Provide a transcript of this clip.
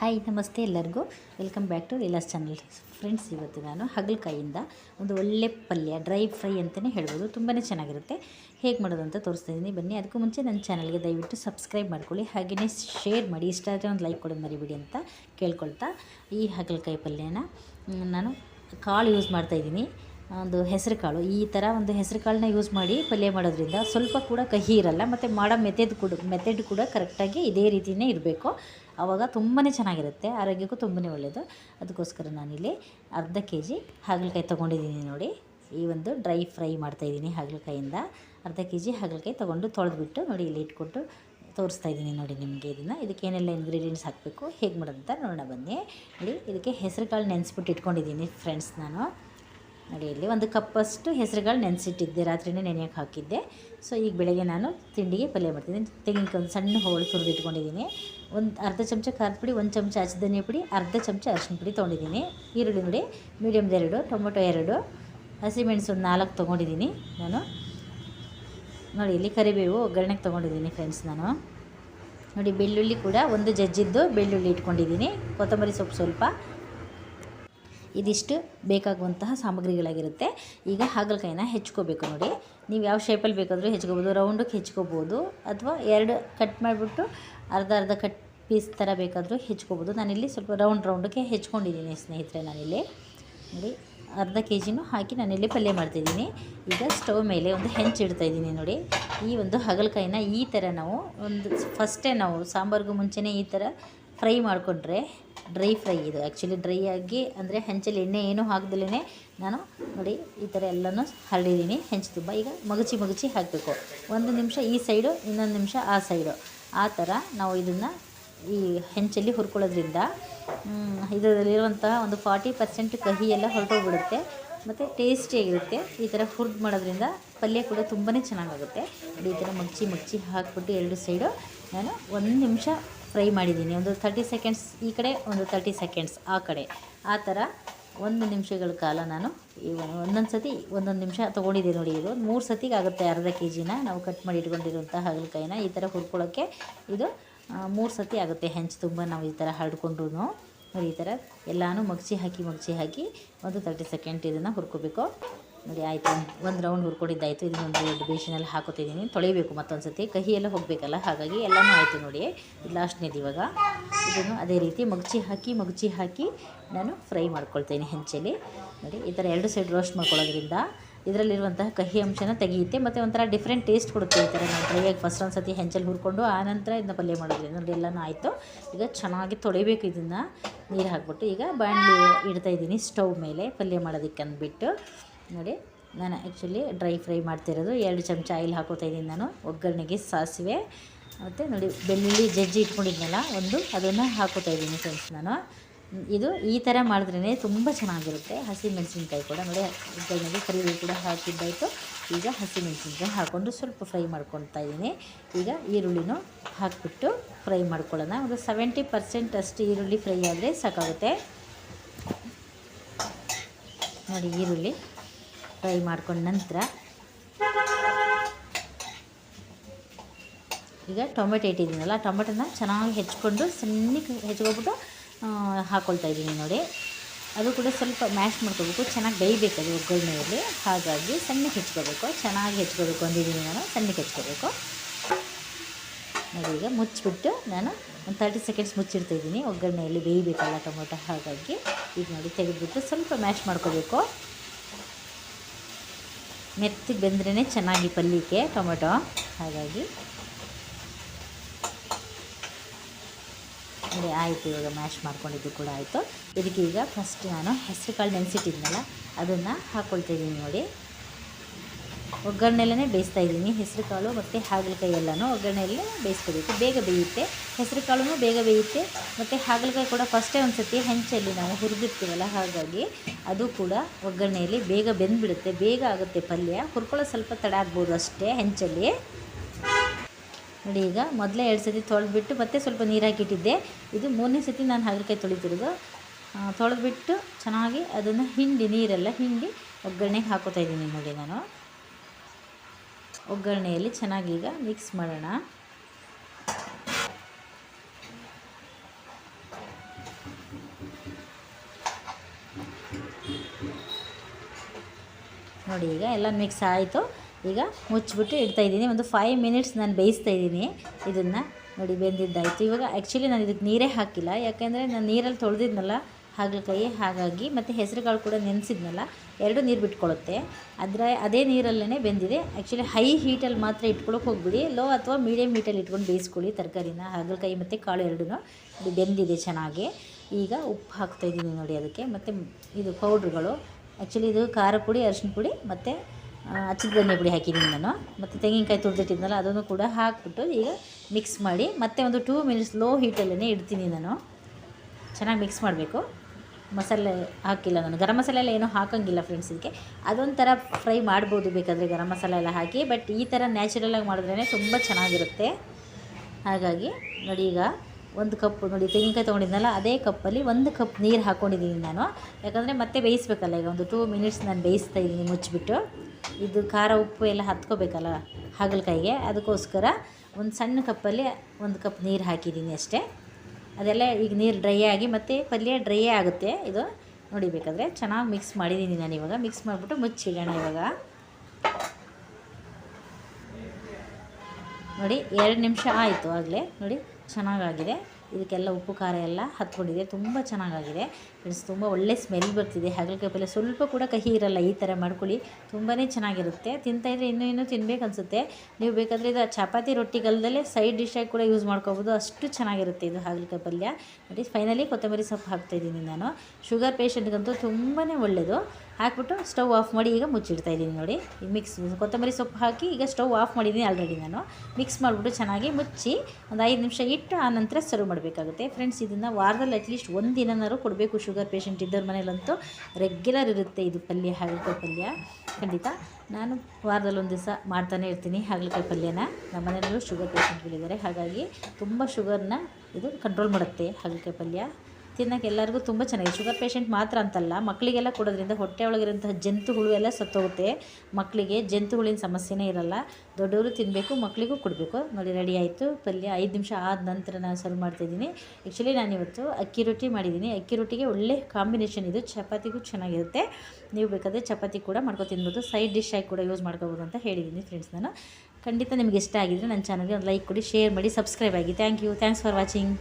Hi, ನಮಸ್ತೆ ಎಲ್ಲರಿಗೂ. Welcome back to Vilas channel friends ಇವತ್ತು ನಾನು ಹಗಲಕಾಯಿಂದ ಒಂದು ಒಳ್ಳೆ ಪಲ್ಯ ಡ್ರೈ ಫ್ರೈ ಅಂತಲೇ ಹೇಳ್ಬೋದು. ತುಂಬಾ ಚೆನ್ನಾಗಿರುತ್ತೆ. ಹೇಗೆ ಮಾಡೋದು ಅಂತ ತೋರಿಸ್ತಾ ಇದ್ದೀನಿ. ಬನ್ನಿ, ಅದಕ್ಕೂ ಮುಂಚೆ ನನ್ನ ಚಾನಲ್ಗೆ ದಯವಿಟ್ಟು ಸಬ್ಸ್ಕ್ರೈಬ್ ಮಾಡ್ಕೊಳ್ಳಿ. ಹಾಗೆಯೇ ಶೇರ್ ಮಾಡಿ. ಇಷ್ಟ ಆದರೆ ಒಂದು ಲೈಕ್ ಕೊಡೋದು ಮರಿಬೇಡಿ ಅಂತ ಕೇಳ್ಕೊಳ್ತಾ ಈ ಹಾಗಲಕಾಯಿ ಪಲ್ಯನ ನಾನು ಕಾಳು ಯೂಸ್ ಮಾಡ್ತಾಯಿದ್ದೀನಿ ಒಂದು ಹೆಸರುಕಾಳು. ಈ ಥರ ಒಂದು ಹೆಸರುಕಾಳನ್ನ ಯೂಸ್ ಮಾಡಿ ಪಲ್ಯ ಮಾಡೋದ್ರಿಂದ ಸ್ವಲ್ಪ ಕೂಡ ಕಹಿ ಇರಲ್ಲ, ಮತ್ತು ಮಾಡೋ ಮೆಥೆಡ್ ಕೂಡ ಮೆಥೆಡ್ ಕೂಡ ಕರೆಕ್ಟಾಗಿ ಇದೇ ರೀತಿಯೇ ಇರಬೇಕು. ಆವಾಗ ತುಂಬಾ ಚೆನ್ನಾಗಿರುತ್ತೆ, ಆರೋಗ್ಯಕ್ಕೂ ತುಂಬಾ ಒಳ್ಳೆಯದು ಅದಕ್ಕೋಸ್ಕರ ನಾನಿಲ್ಲಿ ಅರ್ಧ ಕೆ ಜಿ ಹಾಗಲಕಾಯಿ ತೊಗೊಂಡಿದ್ದೀನಿ ನೋಡಿ. ಈ ಒಂದು ಡ್ರೈ ಫ್ರೈ ಮಾಡ್ತಾಯಿದ್ದೀನಿ ಹಾಗಲಕಾಯಿಂದ. ಅರ್ಧ ಕೆ ಜಿ ಹಾಗಲಕಾಯಿ ತೊಗೊಂಡು ತೊಳೆದುಬಿಟ್ಟು ನೋಡಿ, ಇಲ್ಲಿ ಇಟ್ಕೊಟ್ಟು ತೋರಿಸ್ತಾ ಇದ್ದೀನಿ ನೋಡಿ ನಿಮಗೆ ಇದನ್ನು. ಇದಕ್ಕೆ ಏನೆಲ್ಲ ಇಂಗ್ರೀಡಿಯೆಂಟ್ಸ್ ಹಾಕಬೇಕು, ಹೇಗೆ ಮಾಡೋದಂತ ನೋಡೋಣ ಬನ್ನಿ. ನೋಡಿ, ಇದಕ್ಕೆ ಹೆಸರುಕಾಳು ನೆನೆಸ್ಬಿಟ್ಟು ಇಟ್ಕೊಂಡಿದ್ದೀನಿ ಫ್ರೆಂಡ್ಸ್ ನಾನು. ನೋಡಿ ಇಲ್ಲಿ ಒಂದು ಕಪ್ಪಷ್ಟು ಹೆಸರುಗಳು ನೆನೆಸಿಟ್ಟಿದ್ದೆ. ರಾತ್ರಿನೇ ನೆನೆಯೋಕೆ ಹಾಕಿದ್ದೆ. ಸೊ ಈಗ ಬೆಳಗ್ಗೆ ನಾನು ತಿಂಡಿಗೆ ಪಲ್ಯ ಮಾಡ್ತೀನಿ ತೆಂಗಿನಕಾಯಿ ಒಂದು ಸಣ್ಣ ಹೋಳು ಸುರಿದಿಟ್ಕೊಂಡಿದ್ದೀನಿ ಒಂದು ಅರ್ಧ ಚಮಚ ಖಾರದ ಪುಡಿ, ಒಂದು ಚಮಚ ಧನಿಯಾ ಪುಡಿ, ಅರ್ಧ ಚಮಚ ಅರಿಶಿನ ಪುಡಿ ತೊಗೊಂಡಿದ್ದೀನಿ. ಈರುಳ್ಳಿ ನೋಡಿ ಮೀಡಿಯಮ್ದು ಎರಡು, ಟೊಮೊಟೊ ಎರಡು, ಹಸಿಮೆಣಸು ಒಂದು ನಾಲ್ಕು ತೊಗೊಂಡಿದ್ದೀನಿ ನಾನು. ನೋಡಿ, ಇಲ್ಲಿ ಕರಿಬೇವು ಒಗ್ಗರಣೆಗೆ ತೊಗೊಂಡಿದ್ದೀನಿ ಫ್ರೆಂಡ್ಸ್ ನಾನು. ನೋಡಿ, ಬೆಳ್ಳುಳ್ಳಿ ಕೂಡ ಒಂದು ಜಜ್ಜಿದ್ದು ಬೆಳ್ಳುಳ್ಳಿ ಇಟ್ಕೊಂಡಿದ್ದೀನಿ. ಕೊತ್ತಂಬರಿ ಸೊಪ್ಪು ಸ್ವಲ್ಪ. ಇದಿಷ್ಟು ಬೇಕಾಗುವಂತಹ ಸಾಮಗ್ರಿಗಳಾಗಿರುತ್ತೆ. ಈಗ ಹಾಗಲಕಾಯಿನ ಹೆಚ್ಕೋಬೇಕು ನೋಡಿ. ನೀವು ಯಾವ ಶೇಪಲ್ಲಿ ಬೇಕಾದರೂ ಹೆಚ್ಕೋಬೋದು ರೌಂಡಕ್ಕೆ ಹೆಚ್ಕೋಬೋದು, ಅಥವಾ ಎರಡು ಕಟ್ ಮಾಡಿಬಿಟ್ಟು ಅರ್ಧ ಅರ್ಧ ಕಟ್ ಪೀಸ್ ಥರ ಬೇಕಾದರೂ ಹೆಚ್ಕೋಬೋದು. ನಾನಿಲ್ಲಿ ಸ್ವಲ್ಪ ರೌಂಡ್ ರೌಂಡಕ್ಕೆ ಹೆಚ್ಕೊಂಡಿದ್ದೀನಿ ಸ್ನೇಹಿತರೆ ನಾನಿಲ್ಲಿ. ನೋಡಿ, ಅರ್ಧ ಕೆ ಜಿನೂ ಹಾಕಿ ನಾನಿಲ್ಲಿ ಪಲ್ಯ ಮಾಡ್ತಿದ್ದೀನಿ. ಈಗ ಸ್ಟವ್ ಮೇಲೆ ಒಂದು ಹೆಂಚು ಇಡ್ತಾಯಿದ್ದೀನಿ ನೋಡಿ. ಈ ಒಂದು ಹಾಗಲಕಾಯಿನ ಈ ಥರ ನಾವು ಒಂದು ಫಸ್ಟೇ ನಾವು ಸಾಂಬಾರ್ಗೂ ಮುಂಚೆನೇ ಈ ಥರ ಫ್ರೈ ಮಾಡಿಕೊಂಡ್ರೆ ಡ್ರೈ ಫ್ರೈ ಇದು. ಆ್ಯಕ್ಚುಲಿ ಡ್ರೈ ಆಗಿ, ಅಂದರೆ ಹೆಂಚಲ್ಲಿ ಎಣ್ಣೆ ಏನೂ ಹಾಕ್ದಲೇ ನಾನು ನೋಡಿ ಈ ಥರ ಎಲ್ಲನೂ ಹರಡಿದ್ದೀನಿ ಹೆಂಚು ತುಂಬ ಈಗ ಮಗಚಿ ಮಗುಚಿ ಹಾಕಬೇಕು. ಒಂದು ನಿಮಿಷ ಈ ಸೈಡು, ಇನ್ನೊಂದು ನಿಮಿಷ ಆ ಸೈಡು. ಆ ಥರ ನಾವು ಇದನ್ನು ಈ ಹೆಂಚಲ್ಲಿ ಹುರ್ಕೊಳ್ಳೋದ್ರಿಂದ ಇದರಲ್ಲಿರುವಂಥ ಒಂದು ಫಾರ್ಟಿ ಪರ್ಸೆಂಟ್ ಕಹಿ ಎಲ್ಲ ಹೊರಟೋಗ್ಬಿಡುತ್ತೆ. ಮತ್ತು ಟೇಸ್ಟಿಯಾಗಿರುತ್ತೆ ಈ ಥರ ಹುರಿದು ಮಾಡೋದ್ರಿಂದ ಪಲ್ಯ ಕೂಡ ತುಂಬಾ ಚೆನ್ನಾಗಾಗುತ್ತೆ. ಈ ಥರ ಮಗ್ಚಿ ಮಗ್ಚಿ ಹಾಕ್ಬಿಟ್ಟು ಎರಡು ಸೈಡು ನಾನು ಒಂದು ನಿಮಿಷ ಫ್ರೈ ಮಾಡಿದ್ದೀನಿ. ಒಂದು ತರ್ಟಿ ಸೆಕೆಂಡ್ಸ್ ಈ ಕಡೆ, ಒಂದು ತರ್ಟಿ ಸೆಕೆಂಡ್ಸ್ ಆ ಕಡೆ. ಆ ಥರ ಒಂದು ನಿಮಿಷಗಳ ಕಾಲ ನಾನು ಒಂದೊಂದು ಸತಿ ಒಂದೊಂದು ನಿಮಿಷ ತೊಗೊಂಡಿದ್ದೆ ನೋಡಿ ಇದು. ಮೂರು ಸತಿಗೆ ಆಗುತ್ತೆ ಅರ್ಧ ಕೆ ಜಿನ ನಾವು ಕಟ್ ಮಾಡಿ ಇಟ್ಕೊಂಡಿರುವಂಥ ಹಾಗಲಕಾಯಿನ. ಈ ಥರ ಹುರ್ಕೊಳ್ಳೋಕ್ಕೆ ಇದು ಮೂರು ಸತಿ ಆಗುತ್ತೆ ಹೆಂಚು ತುಂಬ ನಾವು ಈ ಥರ ಹರಡ್ಕೊಂಡ್ರು ನೋಡಿ ಈ ಥರ ಎಲ್ಲನೂ ಮಗ್ಸಿ ಹಾಕಿ ಮಗ್ಸಿ ಹಾಕಿ ಒಂದು ತರ್ಟಿ ಸೆಕೆಂಡ್ ಇದನ್ನು ಹುರ್ಕೋಬೇಕು. ನೋಡಿ, ಆಯಿತು. ಒಂದು ರೌಂಡ್ ಹುರ್ಕೊಂಡಿದ್ದಾಯಿತು. ಇದನ್ನೊಂದು ಎರಡು ಬೇಸಿನಲ್ಲಿ ಹಾಕೋತಿದ್ದೀನಿ. ತೊಳಿಬೇಕು ಮತ್ತೊಂದು ಸತಿ ಕಹಿ ಎಲ್ಲ ಹೋಗಬೇಕಲ್ಲ? ಹಾಗಾಗಿ ಎಲ್ಲನೂ ಆಯಿತು ನೋಡಿ. ಇದು ಲಾಸ್ಟ್ನೇದು ಇವಾಗ. ಇದನ್ನು ಅದೇ ರೀತಿ ಮಗ್ಚಿ ಹಾಕಿ ಮಗ್ಚಿ ಹಾಕಿ ನಾನು ಫ್ರೈ ಮಾಡ್ಕೊಳ್ತೀನಿ ಹೆಂಚಲ್ಲಿ. ನೋಡಿ, ಈ ಥರ ಎರಡು ಸೈಡ್ ರೋಸ್ಟ್ ಮಾಡ್ಕೊಳ್ಳೋದ್ರಿಂದ ಇದರಲ್ಲಿರುವಂತಹ ಕಹಿ ಅಂಶನ ತೆಗೆಯುತ್ತೆ. ಮತ್ತು ಒಂಥರ ಡಿಫ್ರೆಂಟ್ ಟೇಸ್ಟ್ ಕೊಡುತ್ತೆ ಈ ಥರ ನಾವು ಡ್ರೈಯಾಗಿ ಫಸ್ಟ್ ಒಂದು ಸತಿ ಹೆಂಚಲ್ಲಿ ಹುರ್ಕೊಂಡು ಆನಂತರ ಇದನ್ನ ಪಲ್ಯ ಮಾಡೋದ್ರಿಂದ ನೋಡಿ, ಎಲ್ಲನೂ ಆಯಿತು. ಈಗ ಚೆನ್ನಾಗಿ ತೊಳಿಬೇಕು ಇದನ್ನು. ನೀರು ಹಾಕ್ಬಿಟ್ಟು ಈಗ ಬಾಣಲಿ ಇಡ್ತಾಯಿದ್ದೀನಿ ಸ್ಟವ್ ಮೇಲೆ ಪಲ್ಯ ಮಾಡೋದಕ್ಕೆ ಅಂದ್ಬಿಟ್ಟು ನೋಡಿ, ನಾನು ಆ್ಯಕ್ಚುಲಿ ಡ್ರೈ ಫ್ರೈ ಮಾಡ್ತಿರೋದು. ಎರಡು ಚಮಚ ಆಯಿಲ್ ಹಾಕೋತಾ ಇದ್ದೀನಿ ನಾನು. ಒಗ್ಗರಣೆಗೆ ಸಾಸಿವೆ, ಮತ್ತು ನೋಡಿ, ಬೆಳ್ಳುಳ್ಳಿ, ಜಜ್ಜಿ ಇಟ್ಕೊಂಡಿದ್ನಲ್ಲ, ಒಂದು ಅದನ್ನು ಹಾಕೋತಾ ಇದ್ದೀನಿ ಫ್ರೆಂಡ್ಸ್ ನಾನು. ಇದು ಈ ಥರ ಮಾಡಿದ್ರೇ ತುಂಬ ಚೆನ್ನಾಗಿರುತ್ತೆ. ಹಸಿ ಮೆಣಸಿನ್ಕಾಯಿ ಕೂಡ ನೋಡಿ, ಒಗ್ಗರಣೆಗೆ ಕರಿಬೇವು ಕೂಡ ಹಾಕಿದ್ದಾಯಿತು. ಈಗ ಹಸಿ ಮೆಣಸಿನ್ಕಾಯಿ ಹಾಕ್ಕೊಂಡು ಸ್ವಲ್ಪ ಫ್ರೈ ಮಾಡ್ಕೊತಾ ಇದ್ದೀನಿ. ಈಗ ಈರುಳ್ಳಿನೂ ಹಾಕಿಬಿಟ್ಟು ಫ್ರೈ ಮಾಡ್ಕೊಳ್ಳೋಣ. ಒಂದು ಸೆವೆಂಟಿ ಪರ್ಸೆಂಟ್ ಅಷ್ಟು ಈರುಳ್ಳಿ ಫ್ರೈ ಆದರೆ ಸಾಕಾಗುತ್ತೆ. ನೋಡಿ, ಈರುಳ್ಳಿ. ಫ್ರೈ ಮಾಡ್ಕೊಂಡ ನಂತರ ಈಗ ಟೊಮೆಟೊ ಇಟ್ಟಿದ್ದೀನಲ್ಲ, ಟೊಮೆಟೊನ ಚೆನ್ನಾಗಿ ಹೆಚ್ಕೊಂಡು ಸಣ್ಣಕ್ಕೆ ಹೆಚ್ಕೊಬಿಟ್ಟು ಹಾಕ್ಕೊಳ್ತಾ ಇದ್ದೀನಿ ನೋಡಿ. ಅದು ಕೂಡ ಸ್ವಲ್ಪ ಮ್ಯಾಶ್ ಮಾಡ್ಕೋಬೇಕು, ಚೆನ್ನಾಗಿ ಬೇಯಬೇಕು ಅದು ಒಗ್ಗರಣೆಯಲ್ಲಿ. ಹಾಗಾಗಿ ಸಣ್ಣಕ್ಕೆ ಹೆಚ್ಕೋಬೇಕು, ಚೆನ್ನಾಗಿ ಹೆಚ್ಕೋಬೇಕು ಅಂದಿದ್ದೀನಿ ನಾನು ಸಣ್ಣಕ್ಕೆ ಹೆಚ್ಕೋಬೇಕು. ನೋಡಿ ಈಗ ಮುಚ್ಚಿಬಿಟ್ಟು ನಾನು ಒಂದು ತರ್ಟಿ ಸೆಕೆಂಡ್ಸ್ ಮುಚ್ಚಿಡ್ತಾಯಿದ್ದೀನಿ ಒಗ್ಗರಣೆಯಲ್ಲಿ ಬೇಯಬೇಕಲ್ಲ ಟೊಮೊಟೊ. ಹಾಗಾಗಿ ಈಗ ನೋಡಿ ತೆಗೆದುಬಿಟ್ಟು ಸ್ವಲ್ಪ ಮ್ಯಾಶ್ ಮಾಡ್ಕೋಬೇಕು. ಮೆತ್ತಗೆ ಬೆಂದ್ರೇ ಚೆನ್ನಾಗಿ ಪಲ್ಯಕ್ಕೆ ಟೊಮೆಟೊ. ಹಾಗಾಗಿ ನೋಡಿ, ಆಯಿತು, ಇವಾಗ ಮ್ಯಾಶ್ ಮಾಡ್ಕೊಂಡಿದ್ದು ಕೂಡ ಆಯಿತು. ಇದಕ್ಕೆ ಈಗ ಫಸ್ಟ್ ನಾನು ಹೆಸರು ಕಾಳು ನೆನೆಸಿಟ್ಟಿದ್ನಲ್ಲ, ಅದನ್ನು ಹಾಕ್ಕೊಳ್ತಿದ್ದೀನಿ ನೋಡಿ. ಒಗ್ಗರಣೆಲ್ಲೇ ಬೇಯಿಸ್ತಾ ಇದ್ದೀನಿ. ಹೆಸರು ಕಾಳು ಮತ್ತು ಹಾಗಲಕಾಯಿ ಎಲ್ಲನೂ ಒಗ್ಗರಣೆಯಲ್ಲೇ ಬೇಯಿಸ್ಕೋಬೇಕು. ಬೇಗ ಬೇಯುತ್ತೆ. ಹೆಸರು ಬೇಗ ಬೇಯುತ್ತೆ. ಮತ್ತು ಹಾಗಲಕಾಯಿ ಕೂಡ ಫಸ್ಟೇ ಒಂದು ಸತಿ ಹೆಂಚಲ್ಲಿ ನಾವು ಹುರಿದಿರ್ತೀವಲ್ಲ, ಹಾಗಾಗಿ ಅದು ಕೂಡ ಒಗ್ಗರಣೆಯಲ್ಲಿ ಬೇಗ ಬೆಂದ್ಬಿಡುತ್ತೆ. ಬೇಗ ಆಗುತ್ತೆ ಪಲ್ಯ. ಹುರ್ಕೊಳ್ಳೋ ಸ್ವಲ್ಪ ತಡ ಆಗ್ಬೋದು ಅಷ್ಟೇ ಹೆಂಚಲ್ಲಿ. ನೋಡಿ, ಈಗ ಮೊದಲೇ ಎರಡು ಸತಿ ತೊಳೆದ್ಬಿಟ್ಟು ಮತ್ತೆ ಸ್ವಲ್ಪ ನೀರು ಹಾಕಿಟ್ಟಿದ್ದೆ. ಇದು ಮೂರನೇ ಸತಿ ನಾನು ಹಾಗಲಕಾಯಿ ತೊಳಿತಿರೋದು. ತೊಳೆದ್ಬಿಟ್ಟು ಚೆನ್ನಾಗಿ ಅದನ್ನು ಹಿಂಡಿ, ನೀರೆಲ್ಲ ಹಿಂಡಿ ಒಗ್ಗರಣೆಗೆ ಹಾಕೋತಾ ಇದ್ದೀನಿ ನೋಡಿ ನಾನು. ಒಗ್ಗರಣೆಯಲ್ಲಿ ಈಗ ಮಿಕ್ಸ್ ಮಾಡೋಣ. ನೋಡಿ ಈಗ ಎಲ್ಲ ಮಿಕ್ಸ್ ಆಯಿತು. ಈಗ ಮುಚ್ಚಿಬಿಟ್ಟು ಇಡ್ತಾ ಇದ್ದೀನಿ. ಒಂದು ಫೈವ್ ಮಿನಿಟ್ಸ್ ನಾನು ಬೇಯಿಸ್ತಾ ಇದ್ದೀನಿ. ಇದನ್ನು ನೋಡಿ ಬೆಂದಿದ್ದಾಯಿತು. ಇವಾಗ ಆ್ಯಕ್ಚುಲಿ ನಾನು ಇದಕ್ಕೆ ನೀರೇ ಹಾಕಿಲ್ಲ. ಯಾಕೆಂದರೆ ನಾನು ನೀರಲ್ಲಿ ತೊಳೆದಿದ್ನಲ್ಲ ಹಾಗಲಕಾಯಿ ಹಾಗಾಗಿ ಮತ್ತು ಹೆಸರುಗಳು ಕಾಳು ಕೂಡ ನೆನೆಸಿದ್ನಲ್ಲ, ಎರಡು ನೀರು ಬಿಟ್ಕೊಳ್ಳುತ್ತೆ ಅದರ ಅದೇ ನೀರಲ್ಲೇ ಬೆಂದಿದೆ. ಆ್ಯಕ್ಚುಲಿ ಹೈ ಹೀಟಲ್ಲಿ ಮಾತ್ರ ಇಟ್ಕೊಳ್ಳೋಕೆ ಹೋಗ್ಬಿಡಿ. ಲೋ ಅಥವಾ ಮೀಡಿಯಮ್ ಹೀಟಲ್ಲಿ ಇಟ್ಕೊಂಡು ಬೇಯಿಸ್ಕೊಳ್ಳಿ ತರಕಾರಿನ. ಹಾಗಲಕಾಯಿ ಮತ್ತು ಕಾಳು ಎರಡೂ ಬೆಂದಿದೆ ಚೆನ್ನಾಗಿ. ಈಗ ಉಪ್ಪು ಹಾಕ್ತಾಯಿದ್ದೀನಿ ನೋಡಿ ಅದಕ್ಕೆ. ಮತ್ತು ಇದು ಪೌಡ್ರುಗಳು. ಆ್ಯಕ್ಚುಲಿ ಇದು ಖಾರ ಪುಡಿ ಅರಿಶಿನ ಪುಡಿ ಮತ್ತು ಹಚ್ಚಿದ ಧನಿಯ ಪುಡಿ ಹಾಕಿದ್ದೀನಿ ನಾನು. ಮತ್ತು ತೆಂಗಿನಕಾಯಿ ತುರಿದಿಟ್ಟಿದ್ನಲ್ಲ ಅದನ್ನು ಕೂಡ ಹಾಕ್ಬಿಟ್ಟು ಈಗ ಮಿಕ್ಸ್ ಮಾಡಿ ಮತ್ತೆ ಒಂದು ಟೂ ಮಿನಿಟ್ಸ್ ಲೋ ಹೀಟಲ್ಲೇ ಇಡ್ತೀನಿ ನಾನು. ಚೆನ್ನಾಗಿ ಮಿಕ್ಸ್ ಮಾಡಬೇಕು. ಮಸಾಲೆ ಹಾಕಿಲ್ಲ ನಾನು. ಗರಂ ಮಸಾಲೆ ಎಲ್ಲ ಏನೂ ಹಾಕೋಂಗಿಲ್ಲ ಫ್ರೆಂಡ್ಸ್ ಇದಕ್ಕೆ ಅದೊಂಥರ ಫ್ರೈ ಮಾಡ್ಬೋದು ಬೇಕಾದರೆ ಗರಂ ಮಸಾಲೆ ಎಲ್ಲ ಹಾಕಿ ಬಟ್ ಈ ಥರ ನ್ಯಾಚುರಲಾಗಿ ಮಾಡಿದ್ರೇ ತುಂಬ ಚೆನ್ನಾಗಿರುತ್ತೆ. ಹಾಗಾಗಿ ನೋಡಿ ಈಗ ಒಂದು ಕಪ್ ನೋಡಿ ತೆಂಗಿನಕಾಯಿ ತೊಗೊಂಡಿದ್ನಲ್ಲ, ಅದೇ ಕಪ್ಪಲ್ಲಿ ಒಂದು ಕಪ್ ನೀರು ಹಾಕ್ಕೊಂಡಿದ್ದೀನಿ ನಾನು. ಯಾಕಂದರೆ ಮತ್ತೆ ಬೇಯಿಸ್ಬೇಕಲ್ಲ, ಈಗ ಒಂದು ಟೂ ಮಿನಿಟ್ಸ್ ನಾನು ಬೇಯಿಸ್ತಾ ಇದ್ದೀನಿ ಮುಚ್ಚಿಬಿಟ್ಟು. ಇದು ಖಾರ ಉಪ್ಪು ಎಲ್ಲ ಹತ್ಕೋಬೇಕಲ್ಲ ಹಾಗಲಕಾಯಿಗೆ. ಅದಕ್ಕೋಸ್ಕರ ಒಂದು ಸಣ್ಣ ಕಪ್ಪಲ್ಲಿ ಒಂದು ಕಪ್ ನೀರು ಹಾಕಿದ್ದೀನಿ ಅಷ್ಟೇ. ಅದೆಲ್ಲ ಈಗ ನೀರು ಡ್ರೈ ಆಗಿ ಮತ್ತು ಪಲ್ಯ ಡ್ರೈ ಆಗುತ್ತೆ. ಇದು ನೋಡಿ ಬೇಕಾದರೆ ಚೆನ್ನಾಗಿ ಮಿಕ್ಸ್ ಮಾಡಿದ್ದೀನಿ ನಾನು ಇವಾಗ. ಮಿಕ್ಸ್ ಮಾಡಿಬಿಟ್ಟು ಮುಚ್ಚಿಡೋಣ ಇವಾಗ. ನೋಡಿ, ಎರಡು ನಿಮಿಷ ಆಯಿತು ಆಗಲೇ. ನೋಡಿ, ಚೆನ್ನಾಗಾಗಿದೆ. ಇದಕ್ಕೆಲ್ಲ ಉಪ್ಪು, ಖಾರ ಎಲ್ಲ ಹತ್ಕೊಂಡಿದೆ. ತುಂಬ ಚೆನ್ನಾಗಾಗಿದೆ. ಫ್ರೆಂಡ್ಸ್ ತುಂಬ ಒಳ್ಳೆ ಸ್ಮೆಲ್ ಬರ್ತಿದೆ. ಹಾಗಲಕಾಯಿ ಪಲ್ಯ ಸ್ವಲ್ಪ ಕೂಡ ಕಹಿ ಇರಲ್ಲ, ಈ ಥರ ಮಾಡ್ಕೊಳ್ಳಿ. ತುಂಬಾ ಚೆನ್ನಾಗಿರುತ್ತೆ. ತಿಂತಾಯಿದ್ರೆ ಇನ್ನೂ ಇನ್ನೂ ತಿನ್ಬೇಕು ಅನಿಸುತ್ತೆ. ನೀವು ಬೇಕಾದರೆ ಇದು ಚಪಾತಿ ರೊಟ್ಟಿ ರೊಟ್ಟಿಗಲ್ದಲ್ಲೇ ಸೈಡ್ ಡಿಶಾಗಿ ಕೂಡ ಯೂಸ್ ಮಾಡ್ಕೋಬೋದು. ಅಷ್ಟು ಚೆನ್ನಾಗಿರುತ್ತೆ ಇದು ಹಾಗಲಕಾಯಿ ಪಲ್ಯ. ನೋಡಿ ಫೈನಲಿ ಕೊತ್ತಂಬರಿ ಸೊಪ್ಪು ಹಾಕ್ತಾಯಿದ್ದೀನಿ ನಾನು. ಶುಗರ್ ಪೇಷಂಟ್ಗಂತೂ ತುಂಬಾ ಒಳ್ಳೆಯದು ಹಾಕ್ಬಿಟ್ಟು ಸ್ಟವ್ ಆಫ್ ಮಾಡಿ ಈಗ ಮುಚ್ಚಿಡ್ತಾ ಇದ್ದೀನಿ ನೋಡಿ. ಮಿಕ್ಸ್ ಕೊತ್ತಂಬರಿ ಸೊಪ್ಪು ಹಾಕಿ ಈಗ ಸ್ಟವ್ ಆಫ್ ಮಾಡಿದ್ದೀನಿ ಆಲ್ರೆಡಿ ನಾನು. ಮಿಕ್ಸ್ ಮಾಡಿಬಿಟ್ಟು ಚೆನ್ನಾಗಿ ಮುಚ್ಚಿ ಒಂದು ಐದು ನಿಮಿಷ ಇಟ್ಟು ಆ ನಂತರ ಸರ್ವ್ ಮಾಡಬೇಕಾಗುತ್ತೆ ಫ್ರೆಂಡ್ಸ್ ಇದನ್ನು ವಾರದಲ್ಲಿ ಅಟ್ಲೀಸ್ಟ್ ಒಂದು ದಿನನಾರು ಕೊಡಬೇಕು ಶುಗರ್ ಪೇಷಂಟ್ ಇದ್ದವ್ರ ಮನೇಲಂತೂ ರೆಗ್ಯುಲರ್ ಇರುತ್ತೆ ಇದು ಪಲ್ಯ, ಹಾಗಲಕಾಯಿ ಪಲ್ಯ. ಖಂಡಿತ. ನಾನು ವಾರದಲ್ಲಿ ಒಂದು ದಿವಸ ಮಾಡ್ತಾನೆ ಇರ್ತೀನಿ ಹಾಗಲಕಾಯಿ ಪಲ್ಯನ. ನಮ್ಮ ಮನೆಯಲ್ಲೂ ಶುಗರ್ ಪೇಷಂಟ್ಗಳಿದ್ದಾರೆ ಹಾಗಾಗಿ ತುಂಬ ಶುಗರ್ನ ಇದು ಕಂಟ್ರೋಲ್ ಮಾಡುತ್ತೆ ಹಾಗಲಕಾಯಿ ಪಲ್ಯ. ತಿನ್ನೋಕೆ ಎಲ್ಲರಿಗೂ ತುಂಬ ಚೆನ್ನಾಗಿದೆ. ಶುಗರ್ ಪೇಷಂಟ್ ಮಾತ್ರ ಅಂತಲ್ಲ ಮಕ್ಕಳಿಗೆಲ್ಲ ಕೊಡೋದ್ರಿಂದ ಹೊಟ್ಟೆ ಒಳಗಿರೋಂಥ ಜಂತು ಹುಳು ಎಲ್ಲ ಸತ್ತೋಗುತ್ತೆ. ಮಕ್ಕಳಿಗೆ ಜಂತು ಹುಳಿನ ಸಮಸ್ಯೆನೇ ಇರಲ್ಲ. ದೊಡ್ಡವರು ತಿನ್ನಬೇಕು ಮಕ್ಕಳಿಗೂ ಕೊಡಬೇಕು. ನೋಡಿ ರೆಡಿ ಆಯಿತು. ಪಲ್ಯ ಐದು ನಿಮಿಷ ಆದ ನಂತರ ನಾನು ಸರ್ವ್ ಮಾಡ್ತಿದ್ದೀನಿ ಆ್ಯಕ್ಚುಲಿ ನಾನಿವತ್ತು ಅಕ್ಕಿ ರೊಟ್ಟಿ ಮಾಡಿದ್ದೀನಿ. ಅಕ್ಕಿ ರೊಟ್ಟಿಗೆ ಒಳ್ಳೆ ಕಾಂಬಿನೇಷನ್ ಇದು. ಚಪಾತಿಗೂ ಚೆನ್ನಾಗಿರುತ್ತೆ. ನೀವು ಬೇಕಾದರೆ ಚಪಾತಿ ಕೂಡ ಮಾಡ್ಕೊಂಡು ತಿನ್ಬೋದು. ಸೈಡ್ ಡಿಶ್ ಆಗಿ ಕೂಡ ಯೂಸ್ ಮಾಡ್ಕೋಬೋದು ಅಂತ ಹೇಳಿದ್ದೀನಿ ಫ್ರೆಂಡ್ಸ್ ನಾನು. ಖಂಡಿತ ನಿಮಗೆ ಇಷ್ಟ ಆಗಿದ್ರೆ ನನ್ನ ಚಾನಲ್ಗೆ ಒಂದು ಲೈಕ್ ಕೊಡಿ ಶೇರ್ ಮಾಡಿ ಸಬ್ಸ್ಕ್ರೈಬ್ ಆಗಿ. Thank you thanks for watching